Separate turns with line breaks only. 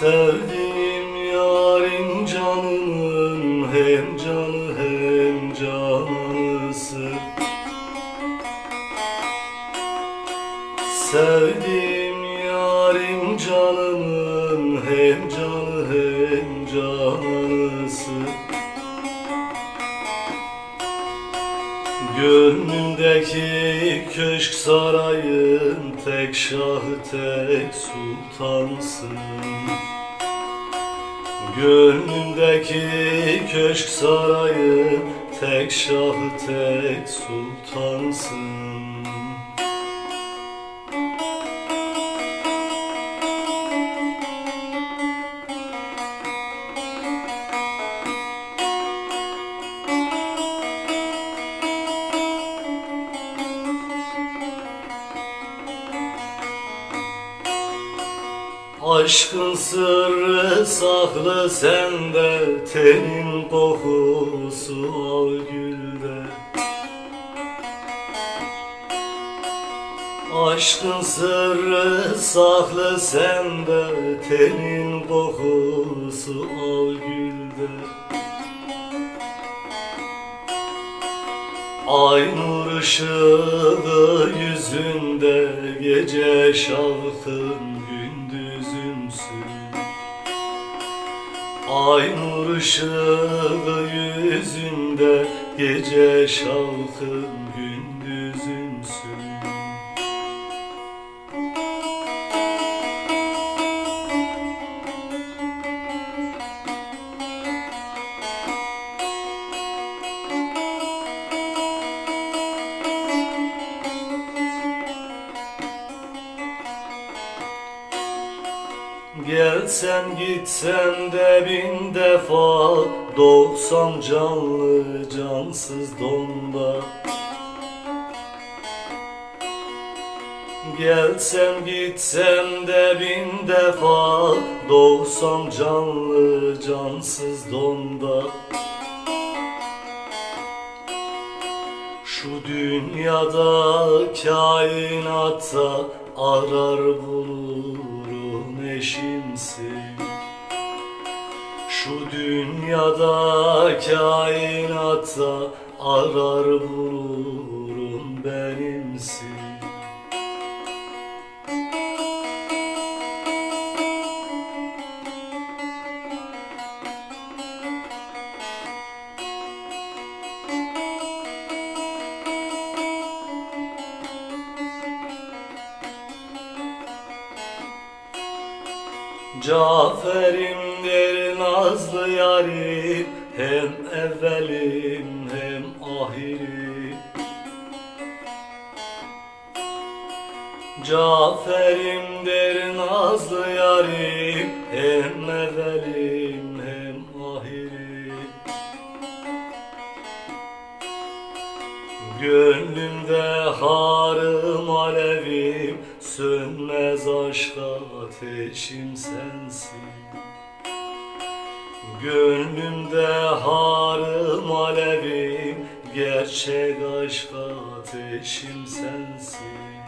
Sevdiğim yarim canımın hem canı hem canısı. Sevdiğim yarim canımın hem canı Gönlümdeki köşk sarayın tek şahı tek sultansın. Gönlümdeki köşk sarayın tek şahı tek sultansın Aşkın sırrı saklı sende Tenin kokusu al gülde. Aşkın sırrı saklı sende Tenin kokusu al gülde. Ay nur ışığı yüzünde Gece şafkın gündüzümsün Ay nur ışığı yüzünde Gece şafkın gündüzümsün Gelsem gitsem de bin defa Doksan canlı cansız donda Gelsem gitsem de bin defa Doksan canlı cansız donda Şu dünyada kainatta arar bulurum eşimsin Şu dünyada kainatta arar bulurum benimsin Cafer'imdir nazlı yarim Hem evvelim hem ahirim. Cafer'imdir nazlı yarim Hem evvelim hem ahirim. Gönlümde harım alevim Sönmez aşk ateşim sensin. Gönlümde harım alevim Gerçek aşk ateşim sensin